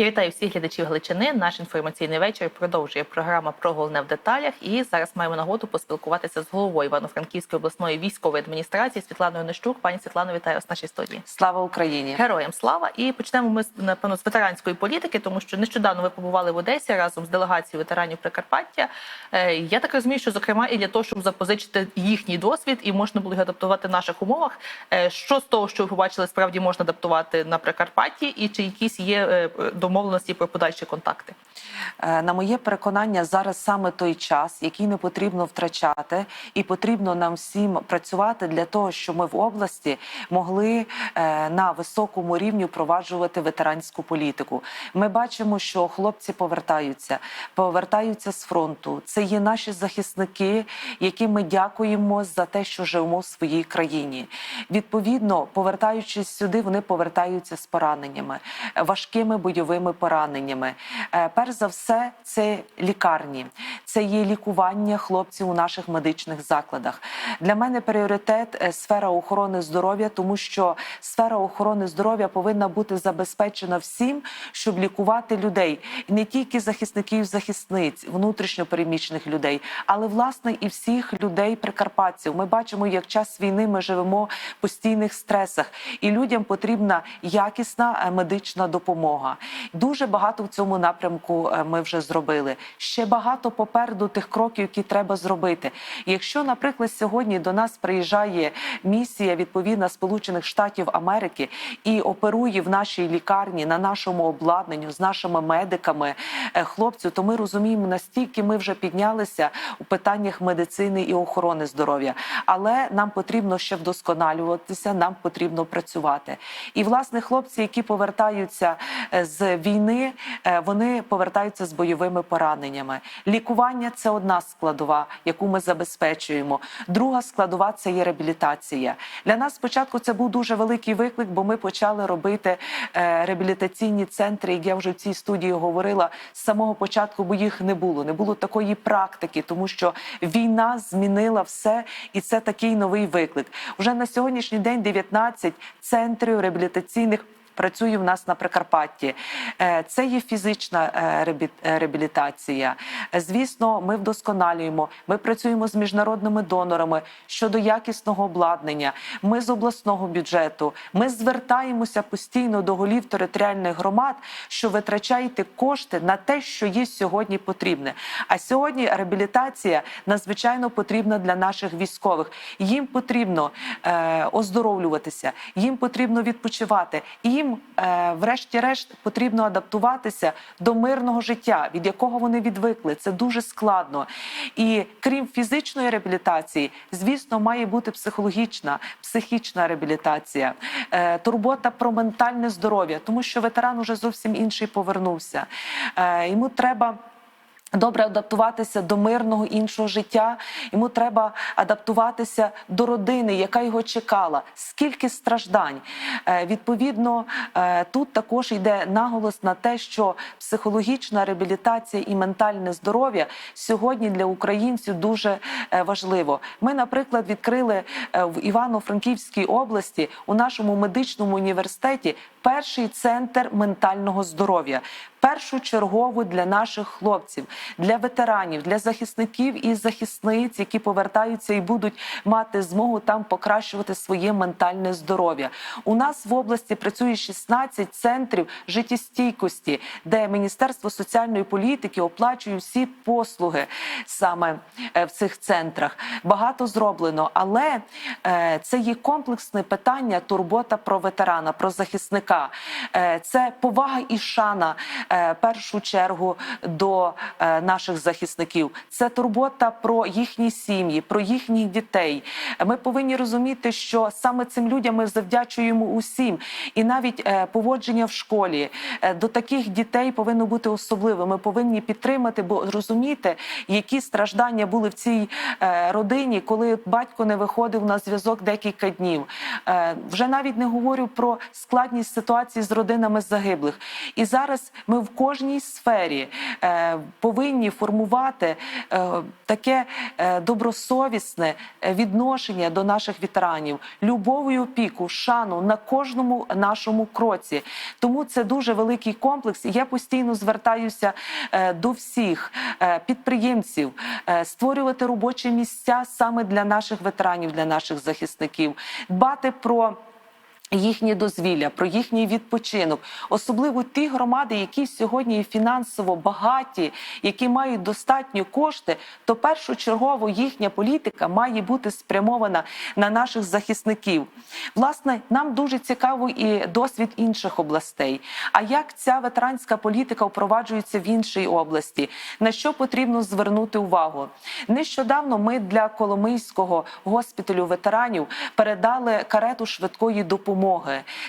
Я вітаю всіх глядачів Галичини. Наш інформаційний вечір продовжує програма про головне в деталях. І зараз маємо нагоду поспілкуватися з головою Івано-Франківської обласної військової адміністрації Світланою Нещук. Пані Світлано, вітаю вас в нашій студії. Слава Україні! Героям слава! І почнемо ми напевно з ветеранської політики, тому що нещодавно ви побували в Одесі разом з делегацією ветеранів Прикарпаття. Е, Я так розумію, що зокрема і для того, щоб запозичити їхній досвід і можна було його адаптувати в наших умовах. Е, Що з того, що ви побачили, справді можна адаптувати на Прикарпатті, і чи якісь є е, домовленості про подальші контакти? Е, На моє переконання, зараз саме той час, який не потрібно втрачати, і потрібно нам всім працювати для того, щоб ми в області могли е, на високому рівні впроваджувати ветеранську політику. Ми бачимо, що хлопці повертаються, повертаються з фронту. Це є наші захисники, яким ми дякуємо за те, що живемо в своїй країні. Відповідно, повертаючись сюди, вони повертаються з пораненнями, важкими бойовими пораненнями. Е, Перш за все, це лікарні, це є лікування хлопців у наших медичних закладах. Для мене пріоритет е, сфера охорони здоров'я, тому що сфера охорони здоров'я повинна бути забезпечена всім, щоб лікувати людей, І не тільки захисників, захисниць, внутрішньопереміщених людей, але власне і всіх людей прикарпатців. Ми бачимо, як час війни ми живемо в постійних стресах, і людям потрібна якісна е, медична допомога. Дуже багато в цьому напрямку е, ми вже зробили. Ще багато попереду тих кроків, які треба зробити. Якщо, наприклад, сьогодні до нас приїжджає місія відповідна Сполучених Штатів Америки і оперує в нашій лікарні на нашому обладнанню з нашими медиками е, хлопців, то ми розуміємо, настільки ми вже піднялися у питаннях медицини і охорони здоров'я. Але нам потрібно ще вдосконалюватися, нам потрібно працювати. І власне хлопці, які повертаються е, з війни, е, вони повертаються з бойовими пораненнями. Лікування це одна складова, яку ми забезпечуємо. Друга складова це є реабілітація. Для нас спочатку це був дуже великий виклик, бо ми почали робити е, реабілітаційні центри. Як я вже в цій студії говорила з самого початку, бо їх не було. Не було такої практики, тому що війна змінила все, і це такий новий виклик. Уже на сьогоднішній день 19 центрів реабілітаційних. Працює в нас на Прикарпатті. Е, Це є фізична е, е, реабілітація. Звісно, ми вдосконалюємо. Ми працюємо з міжнародними донорами щодо якісного обладнання. Ми з обласного бюджету. Ми звертаємося постійно до голів територіальних громад, що витрачаєте кошти на те, що є сьогодні потрібне. А сьогодні реабілітація надзвичайно потрібна для наших військових. Їм потрібно е, оздоровлюватися, їм потрібно відпочивати. І їм, е, врешті-решт, потрібно адаптуватися до мирного життя, від якого вони відвикли. Це дуже складно. І крім фізичної реабілітації, звісно, має бути психологічна, психічна реабілітація, е, турбота про ментальне здоров'я, тому що ветеран уже зовсім інший повернувся. Е, Йому треба. Добре адаптуватися до мирного іншого життя. Йому треба адаптуватися до родини, яка його чекала. Скільки страждань. Е, відповідно, е, тут також йде наголос на те, що психологічна реабілітація і ментальне здоров'я сьогодні для українців дуже е, важливо. Ми, наприклад, відкрили в Івано-Франківській області у нашому медичному університеті перший центр ментального здоров'я. Першочергово для наших хлопців, для ветеранів, для захисників і захисниць, які повертаються і будуть мати змогу там покращувати своє ментальне здоров'я. У нас в області працює 16 центрів життєстійкості, де Міністерство соціальної політики оплачує всі послуги саме е, в цих центрах. Багато зроблено, але е, це є комплексне питання турбота про ветерана, про захисника. Е, Це повага і шана е, першу чергу до е, наших захисників. Це турбота про їхні сім'ї, про їхніх дітей. Ми повинні розуміти, що саме цим людям ми завдячуємо усім, і навіть поводження в школі до таких дітей повинно бути особливим. Ми повинні підтримати, бо розуміти, які страждання були в цій родині, коли батько не виходив на зв'язок декілька днів. Вже навіть не говорю про складність ситуації з родинами загиблих. І зараз ми в кожній сфері е, повинні формувати е, таке е, добросовісне відношення до наших ветеранів, любов і опіку, шану на кожному нашому кроці. Тому це дуже великий комплекс. І Я постійно звертаюся до всіх підприємців створювати робочі місця саме для наших ветеранів, для наших захисників, дбати про. Їхнє дозвілля, про їхній відпочинок, особливо ті громади, які сьогодні фінансово багаті, які мають достатньо кошти, то першочергово їхня політика має бути спрямована на наших захисників. Власне, нам дуже цікаво і досвід інших областей. А як ця ветеранська політика впроваджується в іншій області? На що потрібно звернути увагу? Нещодавно ми для Коломийського госпіталю ветеранів передали карету швидкої допомоги.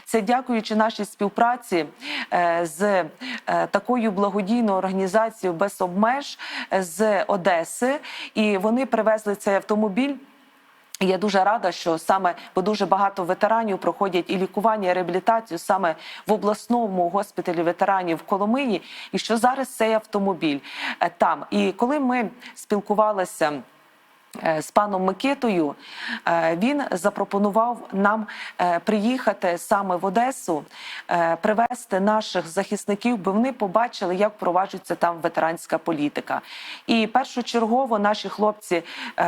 Це дякуючи нашій співпраці е, з е, такою благодійною організацією без обмеж з Одеси, і вони привезли цей автомобіль. Я дуже рада, що саме бо дуже багато ветеранів проходять і лікування, і реабілітацію саме в обласному госпіталі ветеранів в Коломиї, і що зараз цей автомобіль е, там. І коли ми спілкувалися. Е, З паном Микитою е, він запропонував нам е, приїхати саме в Одесу, привезти наших захисників, бо вони побачили, як впроваджується там ветеранська політика. І першочергово наші хлопці,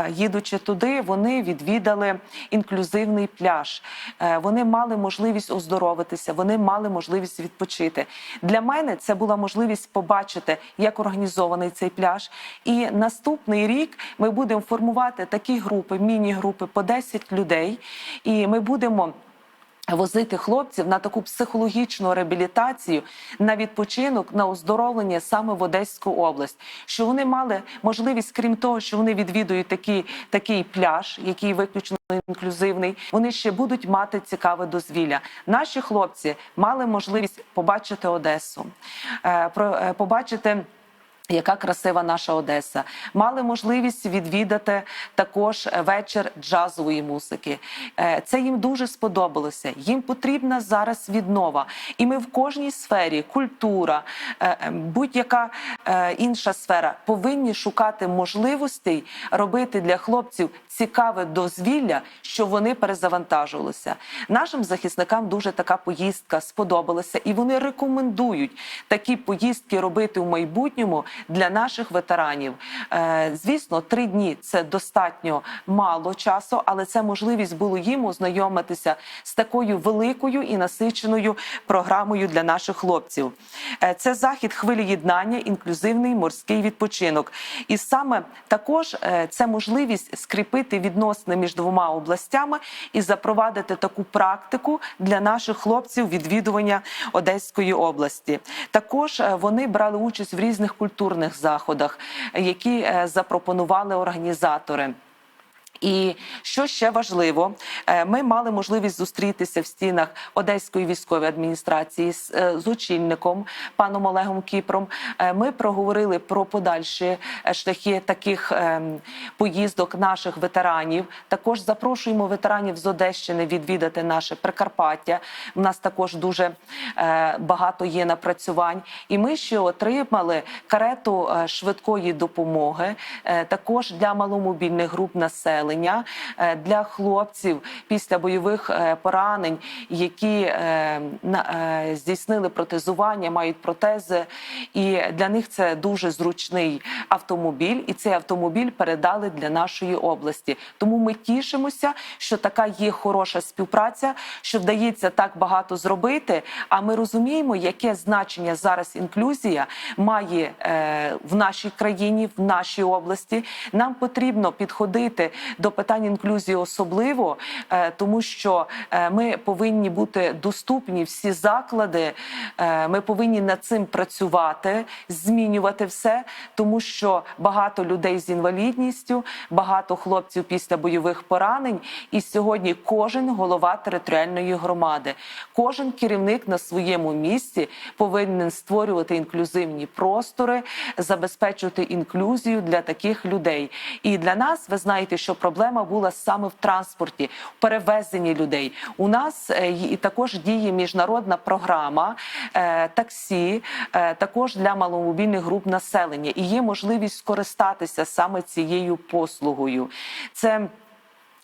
їдучи туди, вони відвідали інклюзивний пляж. Вони мали можливість оздоровитися, вони мали можливість відпочити. Для мене це була можливість побачити, як організований цей пляж. І наступний рік ми будемо формувати такі групи, міні-групи по 10 людей, і ми будемо. Возити хлопців на таку психологічну реабілітацію, на відпочинок, на оздоровлення саме в Одеську область, що вони мали можливість, крім того, що вони відвідують такий, такий пляж, який виключно інклюзивний, вони ще будуть мати цікаве дозвілля. Наші хлопці мали можливість побачити Одесу, е, е, побачити. Яка красива наша Одеса. Мали можливість відвідати також вечір джазової музики. Е, Це їм дуже сподобалося. Їм потрібна зараз віднова. І ми в кожній сфері, культура, е, е, будь-яка е, інша сфера, повинні шукати можливостей робити для хлопців цікаве дозвілля, що вони перезавантажувалися. Нашим захисникам дуже така поїздка сподобалася, і вони рекомендують такі поїздки робити в майбутньому для наших ветеранів. Е, Звісно, три дні це достатньо мало часу, але це можливість було їм ознайомитися з такою великою і насиченою програмою для наших хлопців. Е, Це захід хвилі єднання, інклюзивний морський відпочинок. І саме також е, це можливість скріпити відносини між двома областями і запровадити таку практику для наших хлопців відвідування Одеської області. Також вони брали участь в різних культурних заходах, які е, запропонували організатори. І що ще важливо, е, ми мали можливість зустрітися в стінах Одеської військової адміністрації з, е, з очільником паном Олегом Кіпром. Е, Ми проговорили про подальші шляхи таких поїздок наших ветеранів. Також запрошуємо ветеранів з Одещини відвідати наше Прикарпаття. У нас також дуже багато є напрацювань. І ми ще отримали карету швидкої допомоги, також для маломобільних груп населення, е, для хлопців після бойових е, поранень, які е, здійснили протезування, мають протези. І для них це дуже зручний автомобіль, і цей автомобіль передали для нашої області. Тому ми тішимося, що така є хороша співпраця, що вдається так багато зробити. А ми розуміємо, яке значення зараз інклюзія має в нашій країні, в нашій області. Нам потрібно підходити до питань інклюзії особливо, е, тому що е, ми повинні бути доступні всі заклади. Е, ми повинні над цим працювати, змінювати все, тому що багато людей з інвалідністю, багато хлопців після бойових поранень. І сьогодні кожен голова територіальної громади, кожен керівник на своєму місці повинен створювати інклюзивні простори, забезпечувати інклюзію для таких людей. І для нас ви знаєте, що проблема проблема була саме в транспорті, в перевезенні людей. У нас е, і також діє міжнародна програма е, таксі, е, також для маломобільних груп населення, і є можливість скористатися саме цією послугою. Це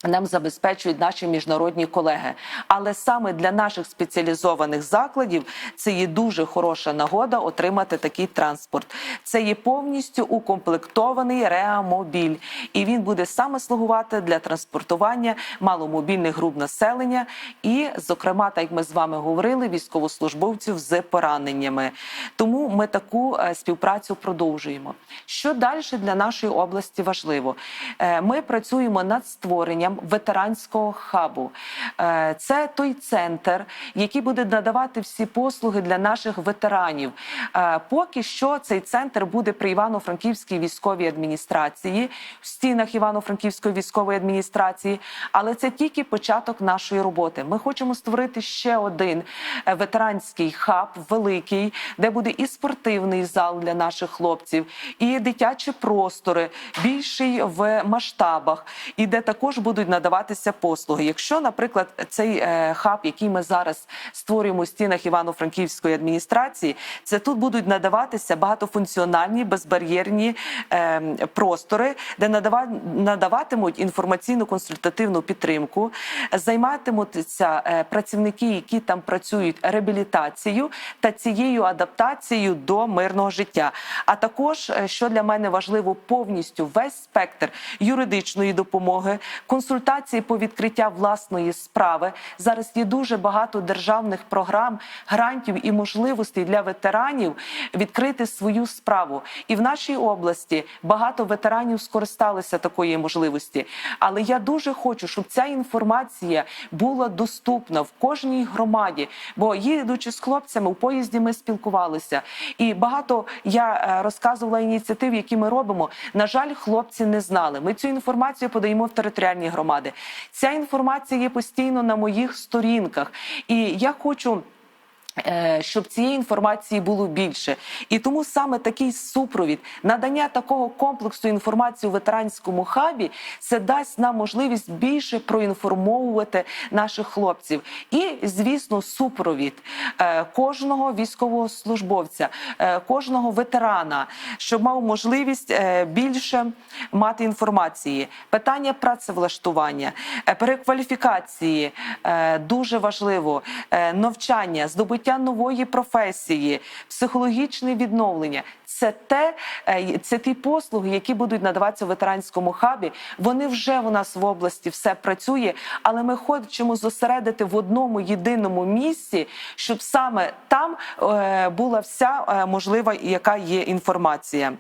нам забезпечують наші міжнародні колеги. Але саме для наших спеціалізованих закладів це є дуже хороша нагода отримати такий транспорт. Це є повністю укомплектований реамобіль, і він буде саме слугувати для транспортування маломобільних груп населення і, зокрема, так як ми з вами говорили, військовослужбовців з пораненнями. Тому ми таку е, співпрацю продовжуємо. Що далі для нашої області важливо? Е, Ми працюємо над створенням ветеранського хабу. Е, Це той центр, який буде надавати всі послуги для наших ветеранів. Е, Поки що цей центр буде при Івано-Франківській військовій адміністрації в стінах Івано-Франківської військової адміністрації, але це тільки початок нашої роботи. Ми хочемо створити ще один е, ветеранський хаб, великий, де буде і спортивний зал для наших хлопців, і дитячі простори, більший в масштабах, і де також будуть надаватися послуги. Якщо, наприклад, цей е, хаб, який ми зараз створюємо у стінах Івано-Франківської адміністрації, це тут будуть надаватися багатофункціональні безбар'єрні е, простори, де надава, надаватимуть інформаційну консультативну підтримку, займатимуться е, працівники, які там працюють реабілітацією та цією адаптацією до мирного життя. А також, що для мене важливо, повністю весь спектр юридичної допомоги, консультації по відкриття власної справи. Зараз є дуже багато державних програм, грантів і можливостей для ветеранів відкрити свою справу. І в нашій області багато ветеранів скористалися такої можливості. Але я дуже хочу, щоб ця інформація була доступна в кожній громаді. Бо їдучи з хлопцями у поїзді, ми спілкувалися, і багато я е, розказувала ініціатив, які ми робимо. На жаль, хлопці не знали. Ми цю інформацію подаємо в територіальні громади. Ця інформація є постійно на моїх сторінках, і я хочу. Е, Щоб цієї інформації було більше, і тому саме такий супровід, надання такого комплексу інформації у ветеранському хабі, це дасть нам можливість більше проінформовувати наших хлопців. І, звісно, супровід е, кожного військовослужбовця, е, кожного ветерана, щоб мав можливість більше мати інформації. Питання працевлаштування, перекваліфікації дуже важливо, навчання, здобуття нової професії, психологічне відновлення. Це те, е, це ті послуги, які будуть надаватися в ветеранському хабі. Вони вже у нас в області все працює, але ми хочемо зосередити в одному єдиному місці, щоб саме там е, була вся е, можлива, яка є інформація.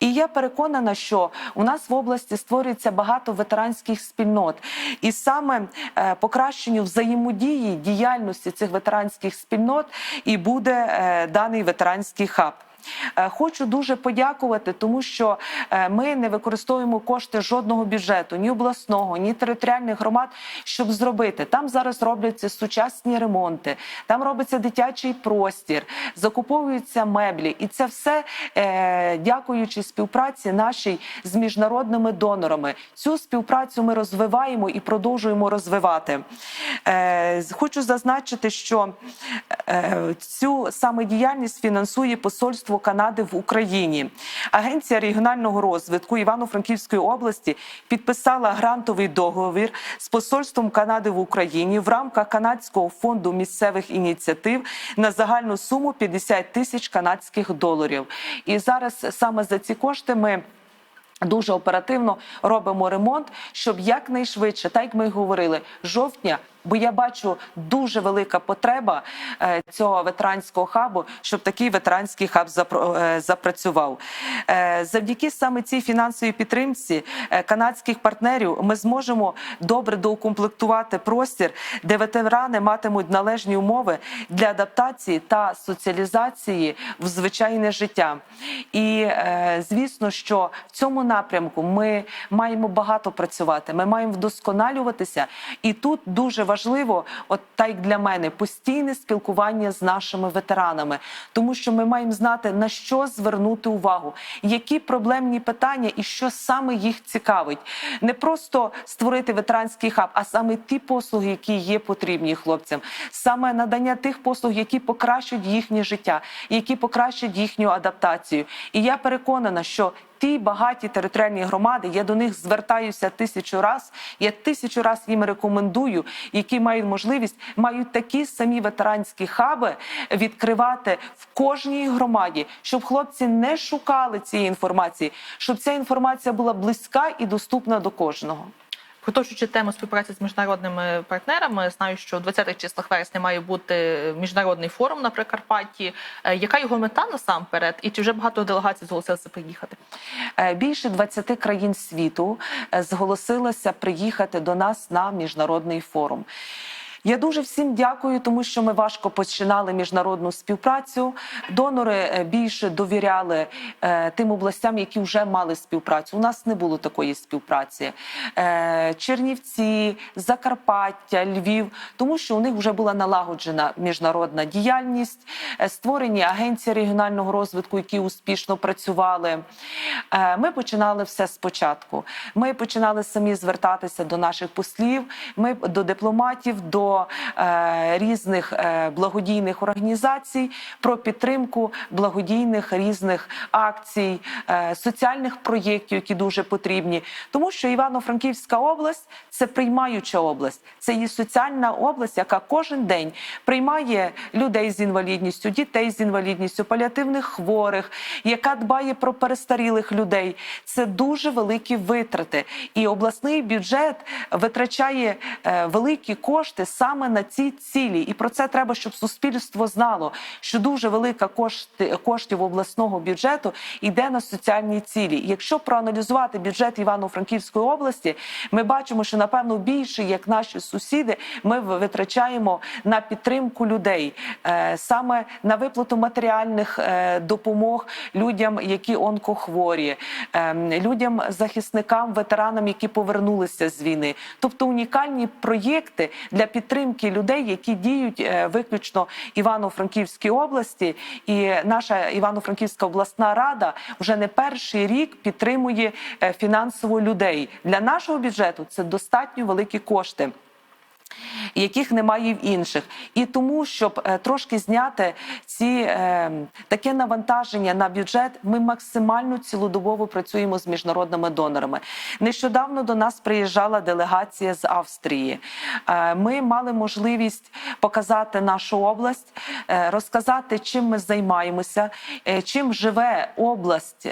І я переконана, що у нас в області створюється багато ветеранських спільнот, і саме покращенню взаємодії діяльності цих ветеранських спільнот і буде е, даний ветеранський хаб. Е, Хочу дуже подякувати, тому що е, ми не використовуємо кошти жодного бюджету, ні обласного, ні територіальних громад, щоб зробити. Там зараз робляться сучасні ремонти, там робиться дитячий простір, закуповуються меблі, і це все е, дякуючи співпраці нашій з міжнародними донорами. Цю співпрацю ми розвиваємо і продовжуємо розвивати. Хочу зазначити, що цю саме діяльність фінансує посольство Канади в Україні. Агенція регіонального розвитку Івано-Франківської області підписала грантовий договір з посольством Канади в Україні в рамках канадського фонду місцевих ініціатив на загальну суму 50 тисяч канадських доларів. І зараз саме за ці кошти ми. Дуже оперативно робимо ремонт, щоб якнайшвидше, так як ми говорили, жовтня. Бо я бачу дуже велика потреба е, цього ветеранського хабу, щоб такий ветеранський хаб е, запрацював. Е, завдяки саме цій фінансовій підтримці канадських партнерів ми зможемо добре доукомплектувати простір, де ветерани матимуть належні умови для адаптації та соціалізації в звичайне життя. І звісно, що в цьому напрямку ми маємо багато працювати. Ми маємо вдосконалюватися, і тут дуже важливо важливо, от так для мене, постійне спілкування з нашими ветеранами, тому що ми маємо знати на що звернути увагу, які проблемні питання і що саме їх цікавить. Не просто створити ветеранський хаб, а саме ті послуги, які є потрібні хлопцям, саме надання тих послуг, які покращують їхнє життя, які покращують їхню адаптацію. І я переконана, що ті багаті територіальні громади, я до них звертаюся тисячу раз. Я тисячу раз їм рекомендую, які мають можливість, мають такі самі ветеранські хаби відкривати в кожній громаді, щоб хлопці не шукали цієї інформації, щоб ця інформація була близька і доступна до кожного. Продовжуючи тему співпраці з міжнародними партнерами, знаю, що в 20-х числах вересня має бути міжнародний форум на Прикарпатті. Е, Яка його мета насамперед? І чи вже багато делегацій зголосилися приїхати? Е, Більше 20 країн світу е, зголосилося приїхати до нас на міжнародний форум. Я дуже всім дякую, тому що ми важко починали міжнародну співпрацю. Донори е, більше довіряли е, тим областям, які вже мали співпрацю. У нас не було такої співпраці. Е, Чернівці, Закарпаття, Львів, тому що у них вже була налагоджена міжнародна діяльність, створені агенції регіонального розвитку, які успішно працювали. Ми починали все спочатку. Ми починали самі звертатися до наших послів, ми до дипломатів, до е, різних е, благодійних організацій про підтримку благодійних різних акцій, е, соціальних проєктів, які дуже потрібні. Тому що Івано-Франківська область це приймаюча область, це є соціальна область, яка кожен день приймає людей з інвалідністю, дітей з інвалідністю, паліативних хворих, яка дбає про перестарілих людей. Це дуже великі витрати, і обласний бюджет витрачає великі кошти саме на ці цілі. І про це треба, щоб суспільство знало, що дуже велика кошти коштів обласного бюджету йде на соціальні цілі. Якщо проаналізувати бюджет Івано-Франківської області, ми бачимо, що напевно більше, як наші сусіди, ми витрачаємо на підтримку людей, е, саме на виплату матеріальних е, допомог людям, які онкохворі, е, людям, захисникам, ветеранам, які повернулися з війни, тобто унікальні проєкти для підтримки людей, які діють е, виключно Івано-Франківській області, і наша Івано-Франківська обласна рада вже не перший рік підтримує е, фінансово людей. Для нашого бюджету це достатньо великі кошти яких немає в інших, і тому, щоб е, трошки зняти ці е, таке навантаження на бюджет, ми максимально цілодобово працюємо з міжнародними донорами. Нещодавно до нас приїжджала делегація з Австрії. Е, ми мали можливість показати нашу область, розказати, чим ми займаємося, чим живе область.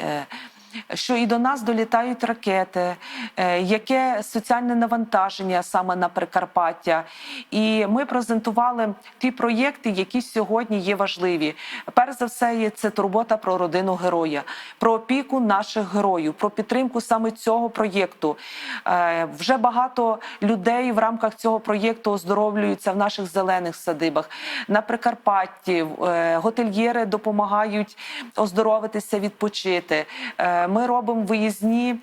Що і до нас долітають ракети, е, яке соціальне навантаження саме на Прикарпаття. І ми презентували ті проєкти, які сьогодні є важливі. Перш за все, це турбота про родину героя, про опіку наших героїв, про підтримку саме цього проєкту. Е, Вже багато людей в рамках цього проєкту оздоровлюються в наших зелених садибах. На Прикарпатті е, готельєри допомагають оздоровитися, відпочити. Ми робимо виїзні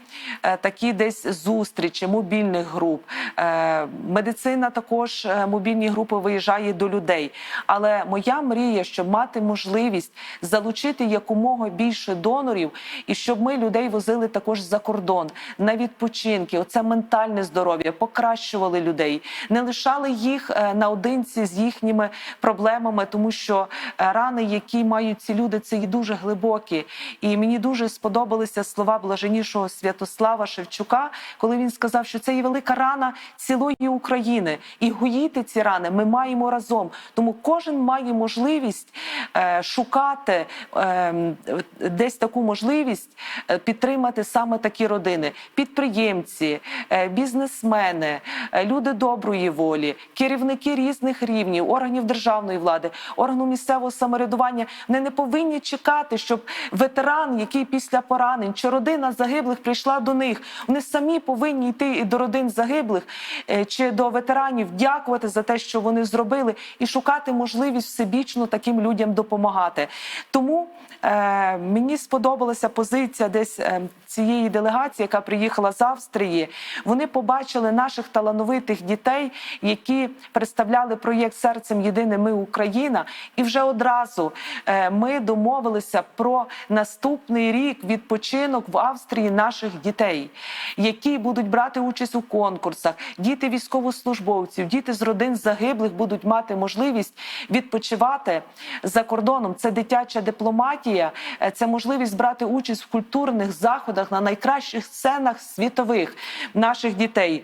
е, такі десь зустрічі мобільних груп. Е, Медицина також е, мобільні групи виїжджає до людей. Але моя мрія, щоб мати можливість залучити якомога більше донорів, і щоб ми людей возили також за кордон на відпочинки. Оце ментальне здоров'я, покращували людей, не лишали їх наодинці з їхніми проблемами, тому що рани, які мають ці люди, це є дуже глибокі. І мені дуже сподобалися слова блаженнішого Святослава Шевчука, коли він сказав, що це є велика рана цілої України, і гоїти ці рани ми маємо разом. Тому кожен має можливість е, шукати е, десь таку можливість е, підтримати саме такі родини, підприємці, е, бізнесмени, е, люди доброї волі, керівники різних рівнів, органів державної влади, органу місцевого самоврядування. Вони не повинні чекати, щоб ветеран, який після поранення поранень, чи родина загиблих прийшла до них. Вони самі повинні йти і до родин загиблих е, чи до ветеранів, дякувати за те, що вони зробили, і шукати можливість всебічно таким людям допомагати. Тому е, мені сподобалася позиція десь е, цієї делегації, яка приїхала з Австрії. Вони побачили наших талановитих дітей, які представляли проєкт серцем єдине ми Україна, і вже одразу е, ми домовилися про наступний рік відпочинок в Австрії наших дітей, які будуть брати участь у конкурсах. Діти військовослужбовців, діти з родин загиблих будуть мати можливість відпочивати за кордоном. Це дитяча дипломатія, е, це можливість брати участь в культурних заходах на найкращих сценах світових наших дітей.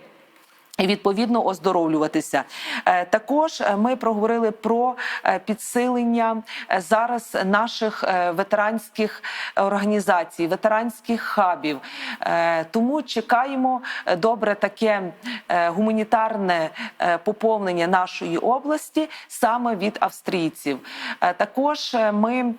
І відповідно оздоровлюватися. Е, Також е, ми проговорили про е, підсилення зараз наших ветеранських організацій, ветеранських хабів. Тому чекаємо добре таке гуманітарне поповнення нашої області саме від австрійців. Також ми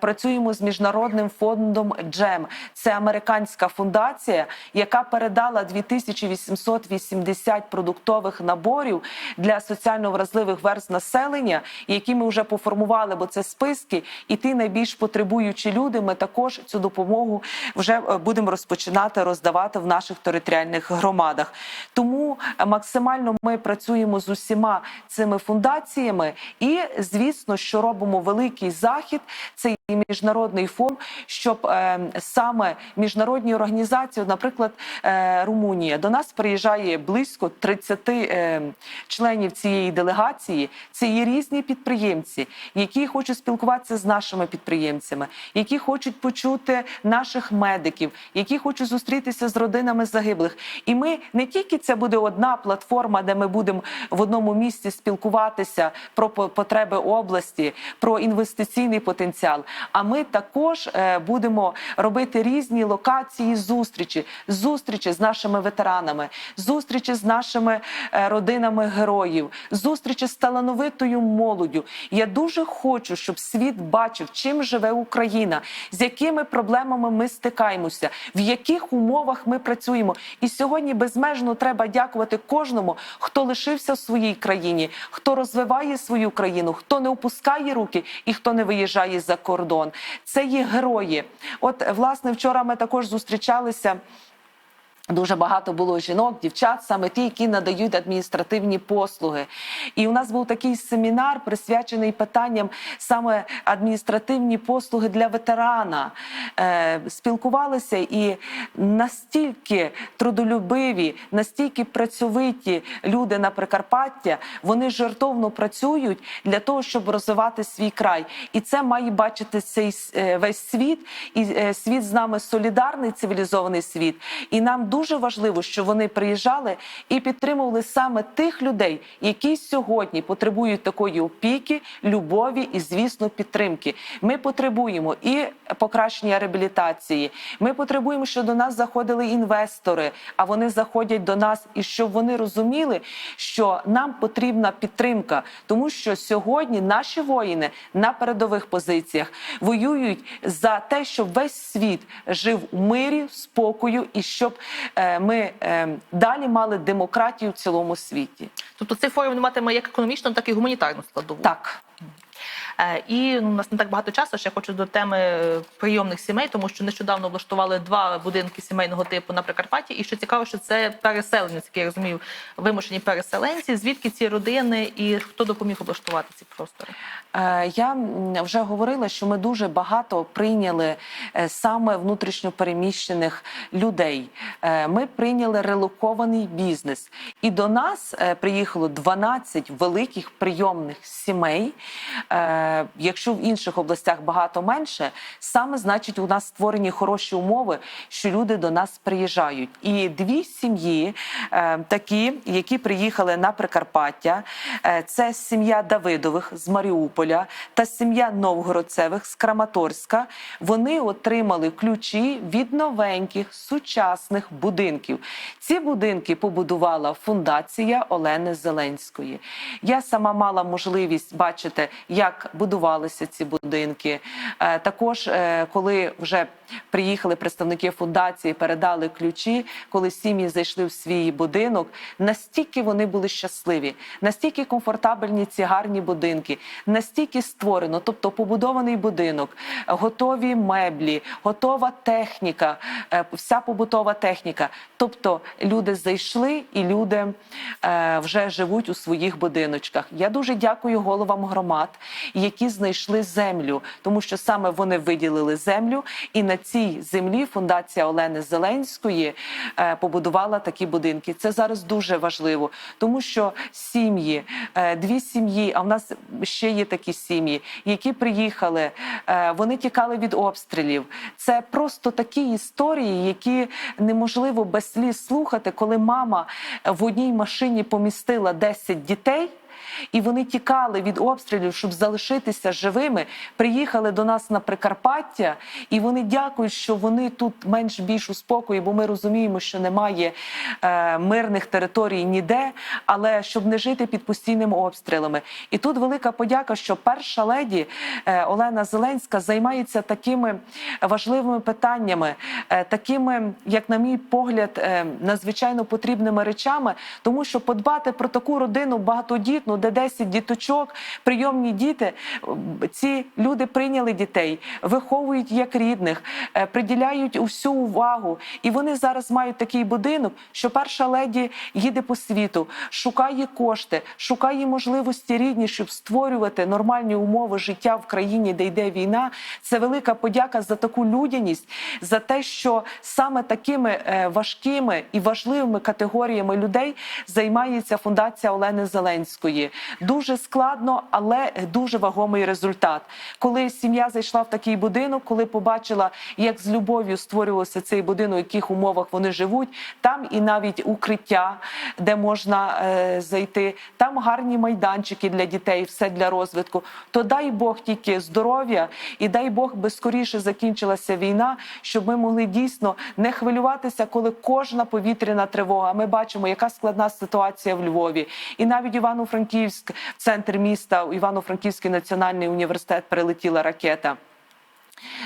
працюємо з міжнародним фондом Джем. Це американська фундація, яка передала 2880 продуктових наборів для соціально вразливих верст населення, які ми вже поформували, бо це списки, і ті найбільш потребуючі люди. Ми також цю допомогу вже е, будемо розпочинати роздавати в наших територіальних громадах. Тому е, максимально ми працюємо з усіма цими фундаціями, і звісно, що робимо великий захід. Це і міжнародний фонд, щоб е, саме міжнародні організації, наприклад, е, Румунія, до нас приїжджає близько 30 е, членів цієї делегації. Це є різні підприємці, які хочуть спілкуватися з нашими підприємцями, які хочуть почути наших медиків, які хочуть зустрітися з родинами загиблих. І ми не тільки це буде одна платформа, де ми будемо в одному місці спілкуватися про по- потреби області, про інвестиційний потенціал. А ми також е, будемо робити різні локації зустрічі, зустрічі з нашими ветеранами, зустрічі з нашими е, родинами героїв, зустрічі з талановитою молоддю. Я дуже хочу, щоб світ бачив, чим живе Україна, з якими проблемами ми стикаємося, в яких умовах ми працюємо. І сьогодні безмежно треба дякувати кожному, хто лишився в своїй країні, хто розвиває свою країну, хто не опускає руки і хто не виїжджає за кордон. Це є герої. От власне вчора ми також зустрічалися. Дуже багато було жінок, дівчат, саме ті, які надають адміністративні послуги. І у нас був такий семінар, присвячений питанням саме адміністративні послуги для ветерана. Е, спілкувалися і настільки трудолюбиві, настільки працьовиті люди на Прикарпаття, вони жертовно працюють для того, щоб розвивати свій край. І це має бачити цей е, весь світ, і е, світ з нами солідарний, цивілізований світ. І нам дуже важливо, що вони приїжджали і підтримували саме тих людей, які сьогодні потребують такої опіки, любові і, звісно, підтримки. Ми потребуємо і покращення реабілітації. Ми потребуємо, щоб до нас заходили інвестори, а вони заходять до нас, і щоб вони розуміли, що нам потрібна підтримка, тому що сьогодні наші воїни на передових позиціях воюють за те, щоб весь світ жив у мирі, спокою і щоб ми е, далі мали демократію в цілому світі. Тобто цей форум матиме як економічну, так і гуманітарну складову. Так. Е, І ну, у нас не так багато часу. Ще хочу до теми е, прийомних сімей, тому що нещодавно облаштували два будинки сімейного типу на Прикарпатті. І що цікаво, що це переселенці, я розумію, вимушені переселенці. Звідки ці родини і хто допоміг облаштувати ці простори? Е, Я вже говорила, що ми дуже багато прийняли саме внутрішньопереміщених людей. Ми прийняли релокований бізнес, і до нас приїхало 12 великих прийомних сімей. Е, Якщо в інших областях багато менше, саме значить у нас створені хороші умови, що люди до нас приїжджають. І дві сім'ї е, такі, які приїхали на Прикарпаття, е, це сім'я Давидових з Маріуполя та сім'я Новгородцевих з Краматорська. Вони отримали ключі від новеньких сучасних будинків. Ці будинки побудувала фундація Олени Зеленської. Я сама мала можливість бачити, як будувалися ці будинки. Е, Також, е, коли вже приїхали представники фундації, передали ключі, коли сім'ї зайшли в свій будинок, настільки вони були щасливі, настільки комфортабельні ці гарні будинки, настільки створено, тобто побудований будинок, готові меблі, готова техніка, е, вся побутова техніка. Тобто люди зайшли і люди вже живуть у своїх будиночках. Я дуже дякую головам громад, які знайшли землю, тому що саме вони виділили землю, і на цій землі фундація Олени Зеленської е, побудувала такі будинки. Це зараз дуже важливо, тому що сім'ї, е, дві сім'ї, а в нас ще є такі сім'ї, які приїхали, е, вони тікали від обстрілів. Це просто такі історії, які неможливо без сліз слухати, коли мама в одній машині помістила 10 дітей. І вони тікали від обстрілів, щоб залишитися живими. Приїхали до нас на Прикарпаття, і вони дякують, що вони тут менш більш у спокої, бо ми розуміємо, що немає е, мирних територій ніде, але щоб не жити під постійними обстрілами. І тут велика подяка, що перша леді е, Олена Зеленська займається такими важливими питаннями, е, такими, як на мій погляд, е, надзвичайно потрібними речами, тому що подбати про таку родину багатодітну, де 10 діточок, прийомні діти, ці люди прийняли дітей, виховують як рідних, е, приділяють усю увагу. І вони зараз мають такий будинок, що перша леді їде по світу, шукає кошти, шукає можливості рідні, щоб створювати нормальні умови життя в країні, де йде війна. Це велика подяка за таку людяність, за те, що саме такими е, важкими і важливими категоріями людей займається фундація Олени Зеленської. Дуже складно, але дуже вагомий результат. Коли сім'я зайшла в такий будинок, коли побачила, як з любов'ю створювався цей будинок, в яких умовах вони живуть, там і навіть укриття, де можна е, зайти, там гарні майданчики для дітей, все для розвитку. То дай Бог тільки здоров'я і дай Бог би скоріше закінчилася війна, щоб ми могли дійсно не хвилюватися, коли кожна повітряна тривога. Ми бачимо, яка складна ситуація в Львові, і навіть Івано-Франківськ, в центр міста, у Івано-Франківський національний університет прилетіла ракета.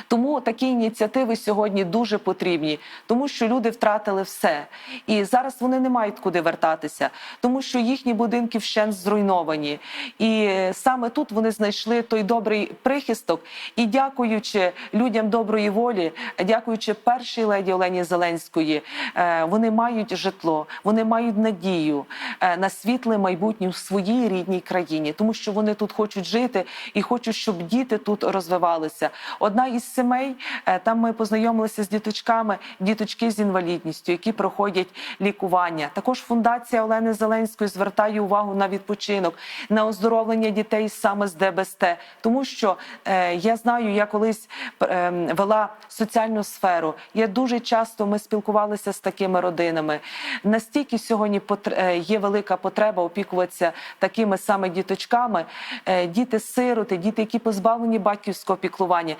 Тому такі ініціативи сьогодні дуже потрібні, тому що люди втратили все, і зараз вони не мають куди вертатися, тому що їхні будинки вщент зруйновані. І саме тут вони знайшли той добрий прихисток. І дякуючи людям доброї волі, дякуючи першій леді Олені Зеленської, е, вони мають житло, вони мають надію е, на світле майбутнє в своїй рідній країні, тому що вони тут хочуть жити і хочуть, щоб діти тут розвивалися. Одна із сімей е, там ми познайомилися з діточками, діточки з інвалідністю, які проходять лікування. Також фундація Олени Зеленської звертає увагу на відпочинок, на оздоровлення дітей саме з ДБСТ, тому що е, я знаю, я колись е, вела соціальну сферу. Я дуже часто ми спілкувалися з такими родинами. Настільки сьогодні е, є велика потреба опікуватися такими саме діточками, е, діти-сироти, діти, які позбавлені батьківського піклування,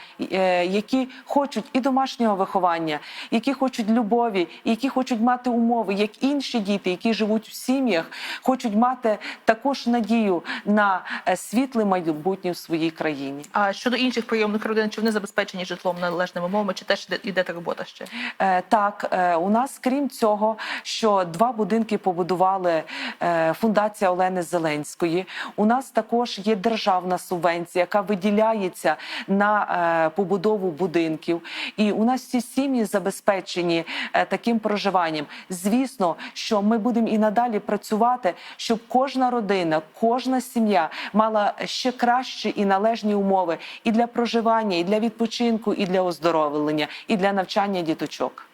які хочуть і домашнього виховання, які хочуть любові, які хочуть мати умови, як інші діти, які живуть в сім'ях, хочуть мати також надію на е, світле майбутнє в своїй країні. А щодо інших прийомних родин, чи вони забезпечені житлом належними умовами, чи теж іде- іде та робота ще? Е, Так, е, у нас крім цього, що два будинки побудували е, фундація Олени Зеленської. У нас також є державна субвенція, яка виділяється на е, побудову будинків. І у нас всі сім'ї забезпечені е, таким проживанням. Звісно, що ми будемо і надалі працювати, щоб кожна родина, кожна сім'я мала ще кращі і належні умови і для проживання, і для відпочинку, і для оздоровлення, і для навчання діточок.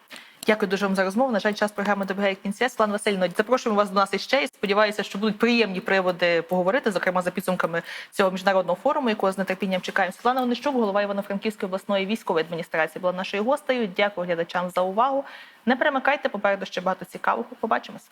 Дякую дуже вам за розмову. На жаль, час програми добігає кінця. Світлана Васильівна, запрошуємо вас до нас іще і сподіваюся, що будуть приємні приводи поговорити, зокрема за підсумками цього міжнародного форуму, якого з нетерпінням чекаємо. Світлана Онищук, голова Івано-Франківської обласної військової адміністрації, була нашою гостею. Дякую глядачам за увагу. Не перемикайте попереду ще багато цікавого. Побачимось.